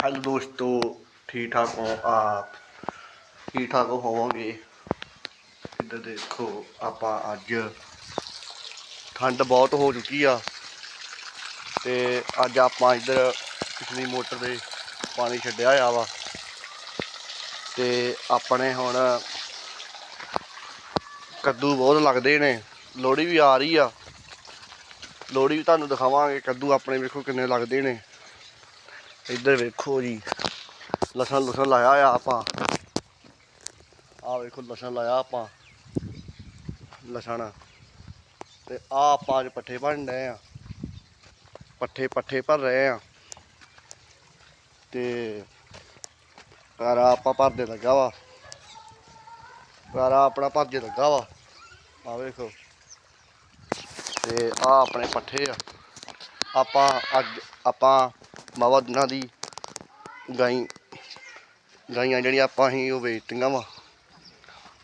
Hello ਦੋਸਤੋ ਠੀਕ ਠਾਕ ਹੋ ਆਪ? ਠੀਕ ਠਾਕ ਹੋਵੋਗੇ? ਇੱਧਰ ਦੇਖੋ, ਆਪਾਂ ਅੱਜ ਠੰਡ ਬਹੁਤ ਹੋ ਚੁੱਕੀ ਆ ਤੇ ਅੱਜ ਆਪਾਂ ਇੱਧਰ ਪਿਛਲੀ ਮੋਟਰ ਦੇ ਪਾਣੀ ਛੱਡਿਆ ਆ ਵਾ ਤੇ ਆਪਣੇ ਹੁਣ ਕੱਦੂ ਬਹੁਤ ਲੱਗਦੇ ਨੇ, ਲੋਹੜੀ ਵੀ ਆ ਰਹੀ ਆ। ਲੋਹੜੀ ਵੀ ਤੁਹਾਨੂੰ ਦਿਖਾਵਾਂਗੇ, ਕੱਦੂ ਆਪਣੇ ਵੇਖੋ ਕਿੰਨੇ ਲੱਗਦੇ ਨੇ। ਇੱਧਰ ਵੇਖੋ ਜੀ, ਲਸਣ ਲਸਣ ਲਾਇਆ ਆ ਆਪਾਂ। ਆ ਵੇਖੋ, ਲਸਣ ਲਾਇਆ ਆਪਾਂ, ਲਸਣ। ਤੇ ਆ ਆਪਾਂ ਅੱਜ ਪੱਠੇ ਭਰਨ ਰਹੇ ਆ। ਪੱਠੇ ਪੱਠੇ ਭਰ ਰਹੇ ਆ। ਤੇ ਕਾਰਾ ਆਪਾਂ ਭਰਦੇ ਲੱਗਾ ਵਾ। ਕਾਰਾ ਆਪਣਾ ਭਰਦੇ ਲੱਗਾ ਵਾ। ਆ ਵੇਖੋ। ਤੇ ਆ ਆਪਣੇ ਪੱਠੇ ਆ। ਆਪਾਂ ਅੱਜ ਆਪਾਂ ਮਾਵਾ ਦਿਨਾਂ ਦੀ ਗਾਈ, ਗਾਈਆਂ ਜਿਹੜੀਆਂ ਆਪਾਂ ਹੀ ਉਹ ਵੇਚਤੀਆਂ ਵਾ।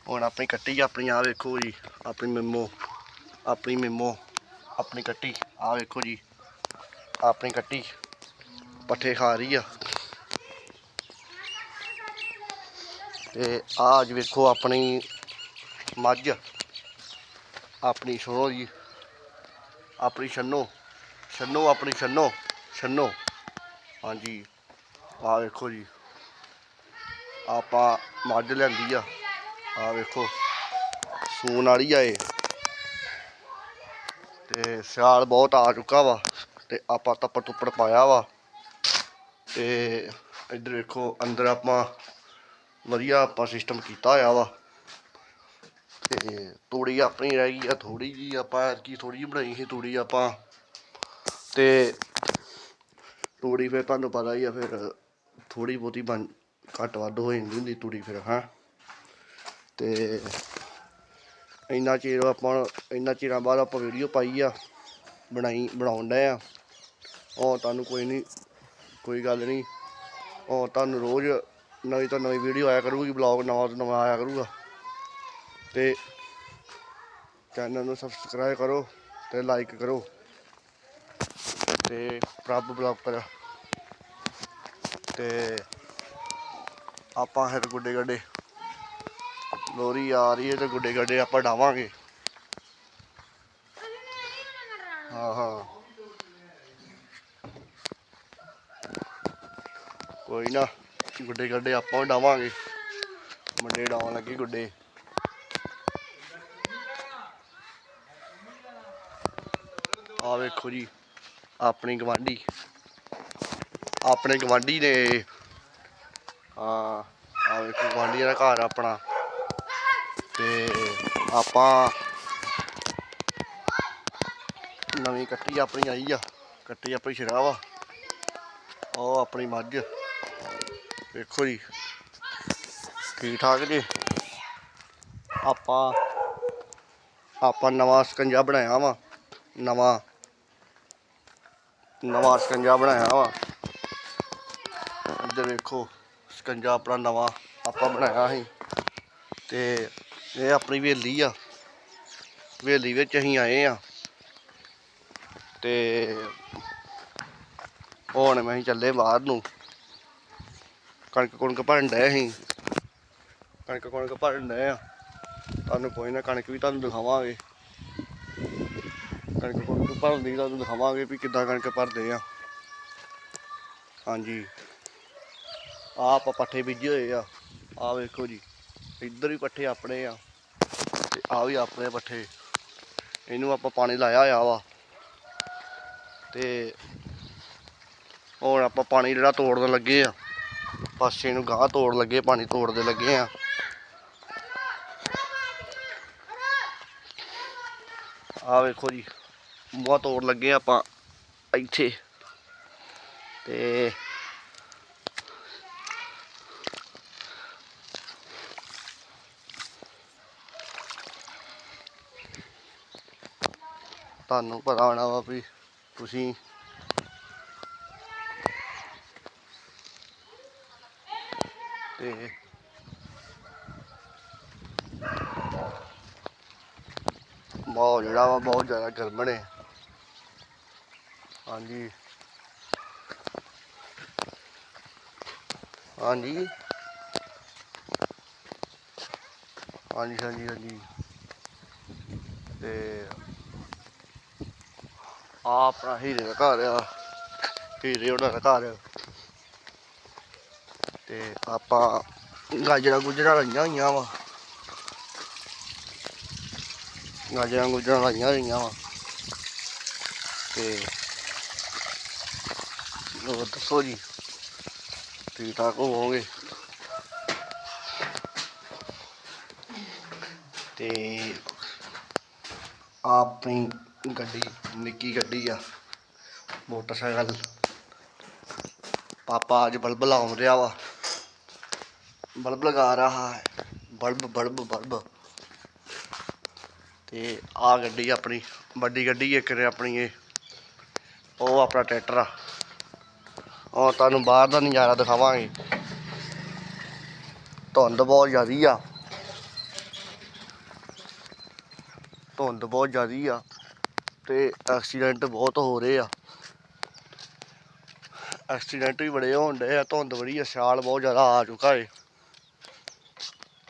ਹੁਣ ਆਪਣੀ ਕੱਟੀ ਆਪਣੀ ਆ ਵੇਖੋ ਜੀ, ਆਪਣੀ ਮਿੰਮੋ ਆਪਣੀ ਮਿੰਮੋ, ਆਪਣੀ ਕੱਟੀ ਆ ਵੇਖੋ ਜੀ, ਆਪਣੀ ਕੱਟੀ, ਪੱਠੇ ਖਾ ਰਹੀ ਆ। ਤੇ ਆ ਅੱਜ ਵੇਖੋ ਆਪਣੀ ਮੱਝ, ਆਪਣੀ ਸੁਣੋ ਜੀ, ਆਪਣੀ ਛੰਨੋ ਛੰਨੋ, ਆਪਣੀ ਛੰਨੋ ਛੰਨੋ। ਹਾਂਜੀ। ਆ ਵੇਖੋ ਜੀ। ਆਪਾਂ ਮੱਝ ਲਿਆਂਦੀ ਆ। ਆ ਵੇਖੋ। ਸੂਨ ਵਾਲੀ ਆ ਇਹ। ਤੇ ਸਿਆਲ ਬਹੁਤ ਆ ਚੁੱਕਾ ਵਾ ਤੇ ਆਪਾਂ ਤੱਪੜ ਤੁੱਪੜ ਪਾਇਆ ਵਾ। ਤੇ ਇੱਧਰ ਵੇਖੋ, ਅੰਦਰ ਆਪਾਂ ਵਧੀਆ ਆਪਾਂ ਸਿਸਟਮ ਕੀਤਾ ਹੋਇਆ ਵਾ। ਤੇ ਤੂੜੀ ਆਪਣੀ ਰਹਿ ਗਈ ਆ ਥੋੜੀ ਜੀ ਆਪਾਂ ਕੀ ਥੋੜੀ ਜਿਹੀ ਬਣਾਈ ਸੀ ਤੂੜੀ ਆਪਾਂ। ਤੇ ਤੂੜੀ ਫਿਰ ਤੁਹਾਨੂੰ ਪਤਾ ਹੀ ਆ ਫਿਰ ਥੋੜੀ ਬਹੁਤੀ ਬਣ ਘੱਟ ਵੱਧ ਹੋ ਜਾਂਦੀ ਹੁੰਦੀ ਤੂੜੀ ਫਿਰ, ਹਾਂ। ਤੇ ਇੰਨਾ ਚਿਰ ਆਪਾਂ ਇੰਨਾ ਚਿਰਾਂ ਬਾਅਦ ਆਪਾਂ ਵੀਡੀਓ ਪਾਈ ਆ, ਬਣਾਈ, ਬਣਾਉਣ ਡਏ ਆ। ਉਹ ਤੁਹਾਨੂੰ ਕੋਈ ਨਹੀਂ, ਕੋਈ ਗੱਲ ਨਹੀਂ। ਔਰ ਤੁਹਾਨੂੰ ਰੋਜ਼ ਨਵੀਂ ਤੋਂ ਨਵੀਂ ਵੀਡੀਓ ਆਇਆ ਕਰੂਗੀ ਬਲੌਗ ਨਵਾਂ ਤੋਂ ਨਵਾਂ ਆਇਆ ਕਰੂਗਾ। ਤੇ ਚੈਨਲ ਨੂੰ ਸਬਸਕ੍ਰਾਈਬ ਕਰੋ ਤੇ ਲਾਈਕ ਕਰੋ। ਤੇ ਪ੍ਰਭ ਕਰ। ਤੇ ਆਪਾਂ ਫਿਰ ਗੁੱਡੇ ਗੱਡੇ। ਲੋਰੀ ਆ ਰਹੀ ਹੈ ਤੇ ਗੁੱਡੇ ਗੱਡੇ ਆਪਾਂ ਡਾਵਾਂਗੇ। ਹਾਂ ਹਾਂ ਕੋਈ ਨਾ, ਗੁੱਡੇ ਗੱਡੇ ਆਪਾਂ ਵੀ ਡਾਵਾਂਗੇ। ਮੁੰਡੇ ਡਾਉਣ ਲੱਗੇ ਗੁੱਡੇ। ਆ ਵੇਖੋ ਜੀ, ਆਪਣੀ ਗਵਾਂਢੀ ਆਪਣੇ ਗਵਾਂਢੀ ਨੇ। ਹਾਂ ਆ ਵੇਖੋ ਗਵਾਂਢੀ ਦਾ ਘਰ ਆਪਣਾ। ਤੇ ਆਪਾਂ ਨਵੀਂ ਕੱਟੀ ਆਪਣੀ ਆਈ ਆ। ਕੱਟੀ ਆਪਣੀ ਸ਼ਰਾ ਵਾ ਉਹ ਆਪਣੀ ਮੱਝ। ਵੇਖੋ ਜੀ ਠੀਕ ਠਾਕ ਜੀ। ਆਪਾਂ ਆਪਾਂ ਨਵਾਂ ਸਕੰਜਾ ਬਣਾਇਆ ਵਾ। ਨਵਾਂ ਨਵਾਂ ਸਕੰਜਾ ਬਣਾਇਆ ਵਾ। ਇੱਧਰ ਵੇਖੋ, ਸਕੰਜਾ ਆਪਣਾ ਨਵਾਂ ਆਪਾਂ ਬਣਾਇਆ ਸੀ। ਤੇ ਇਹ ਆਪਣੀ ਹਵੇਲੀ ਆ। ਹਵੇਲੀ ਵਿੱਚ ਅਸੀਂ ਆਏ ਆ। ਤੇ ਹੁਣ ਮੈਂ ਚੱਲੇ ਬਾਹਰ ਨੂੰ। ਕਣਕ ਕਣਕ ਭਰਨ ਡਏ ਅਸੀਂ। ਕਣਕ ਕਣਕ ਭਰਨ ਡਏ ਆ। ਤੁਹਾਨੂੰ ਕੋਈ ਨਾ ਕਣਕ ਵੀ ਤੁਹਾਨੂੰ ਦਿਖਾਵਾਂਗੇ। ਕਣਕ ਕਣਕ ਭਰਨ ਦੀ ਤੁਹਾਨੂੰ ਦਿਖਾਵਾਂਗੇ ਵੀ ਕਿੱਦਾਂ ਕਣਕ ਭਰਦੇ ਆ। ਹਾਂਜੀ। ਆਹ ਆਪਾਂ ਪੱਠੇ ਬੀਜੇ ਹੋਏ ਆ। ਆ ਵੇਖੋ ਜੀ, ਇੱਧਰ ਵੀ ਪੱਠੇ ਆਪਣੇ ਆ ਤੇ ਆ ਵੀ ਆਪਣੇ ਪੱਠੇ। ਇਹਨੂੰ ਆਪਾਂ ਪਾਣੀ ਲਾਇਆ ਹੋਇਆ ਵਾ ਤੇ ਹੁਣ ਆਪਾਂ ਪਾਣੀ ਜਿਹੜਾ ਤੋੜਨ ਲੱਗੇ ਆ ਪਾਸੇ ਨੂੰ ਗਾਹ ਤੋੜ ਲੱਗੇ, ਪਾਣੀ ਤੋੜਦੇ ਲੱਗੇ ਆ। ਆ ਵੇਖੋ ਜੀ ਬਹੁਤ ਤੋੜ ਲੱਗੇ ਆਪਾਂ ਇੱਥੇ ਤੇ ਤੁਹਾਨੂੰ ਪਤਾ ਹੋਣਾ ਵਾ ਵੀ ਤੁਸੀਂ ਤੇ ਮਾਹੌਲ ਜਿਹੜਾ ਵਾ ਬਹੁਤ ਜ਼ਿਆਦਾ ਗਰਮ ਨੇ। ਹਾਂਜੀ। ਹਾਂਜੀ। ਹਾਂਜੀ ਹਾਂਜੀ ਹਾਂਜੀ। ਤੇ ਆ ਆਪਣਾ ਹੀਰੇ ਦਾ ਘਰ ਆ। ਹੀਰੇ ਉਹਨਾਂ ਦਾ ਘਰ ਤੇ ਆਪਾਂ ਗਾਜਰਾਂ ਗੁਜਰਾਂ ਲਾਈਆਂ ਹੋਈਆਂ ਵਾ। ਗਾਜਰਾਂ ਗੁਜਰਾਂ ਲਾਈਆਂ ਹੋਈਆਂ ਵਾ। ਤੇ ਹੋਰ ਦੱਸੋ ਜੀ ਠੀਕ ਠਾਕ ਹੋਵੋਗੇ? ਤੇ ਆਪਣੀ ਗੱਡੀ, ਨਿੱਕੀ ਗੱਡੀ ਆ, ਮੋਟਰਸਾਈਕਲ। ਪਾਪਾ ਅੱਜ ਬਲਬ ਲਾਉਣ ਰਿਹਾ ਵਾ। ਬਲਬ ਲਗਾ ਰਹਾ ਹੈ। Bulb bulb bulb. ਤੇ ਆ ਗੱਡੀ ਆਪਣੀ, ਵੱਡੀ ਗੱਡੀ ਇੱਕ ਨੇ ਆਪਣੀ ਇਹ। ਉਹ ਆਪਣਾ ਟਰੈਕਟਰ ਆ। ਉਹ ਤੁਹਾਨੂੰ ਬਾਹਰ ਦਾ ਨਜ਼ਾਰਾ ਦਿਖਾਵਾਂਗੇ। ਧੁੰਦ ਬਹੁਤ ਜ਼ਿਆਦੀ ਆ। ਧੁੰਦ ਬਹੁਤ ਜ਼ਿਆਦੀ ਆ। ਤੇ ਐਕਸੀਡੈਂਟ ਬਹੁਤ ਹੋ ਰਹੇ ਆ। ਐਕਸੀਡੈਂਟ ਵੀ ਬੜੇ ਹੋਣ ਡਏ ਆ ਧੁੰਦ ਬੜੀ ਆ ਸਿਆਲ ਬਹੁਤ ਜ਼ਿਆਦਾ ਆ ਚੁੱਕਾ ਏ।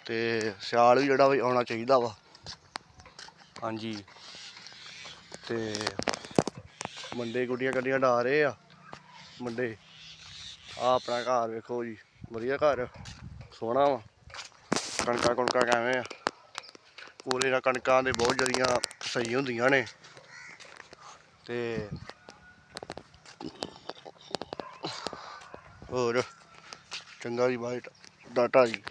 ਤੇ ਸਿਆਲ ਵੀ ਜਿਹੜਾ ਵੀ ਆਉਣਾ ਚਾਹੀਦਾ ਵਾ। ਹਾਂਜੀ। ਤੇ ਮੁੰਡੇ ਗੁੱਡੀਆਂ ਗੱਡੀਆਂ ਡਾ ਰਹੇ ਆ। ਮੁੰਡੇ ਆ ਆਪਣਾ ਘਰ ਵੇਖੋ ਜੀ ਵਧੀਆ ਘਰ ਸੋਹਣਾ ਵਾ। ਕਣਕਾਂ ਕਣਕਾਂ ਕਿਵੇਂ ਆ। ਪੂਰੇ ਨਾਲ ਕਣਕਾਂ ਦੇ ਬਹੁਤ ਜਿਹੜੀਆਂ ਸਹੀ ਹੁੰਦੀਆਂ ਨੇ। ਤੇ ਹੋਰ ਚੰਗਾ ਜੀ ਬਾਈ ਡਾਟਾ ਜੀ।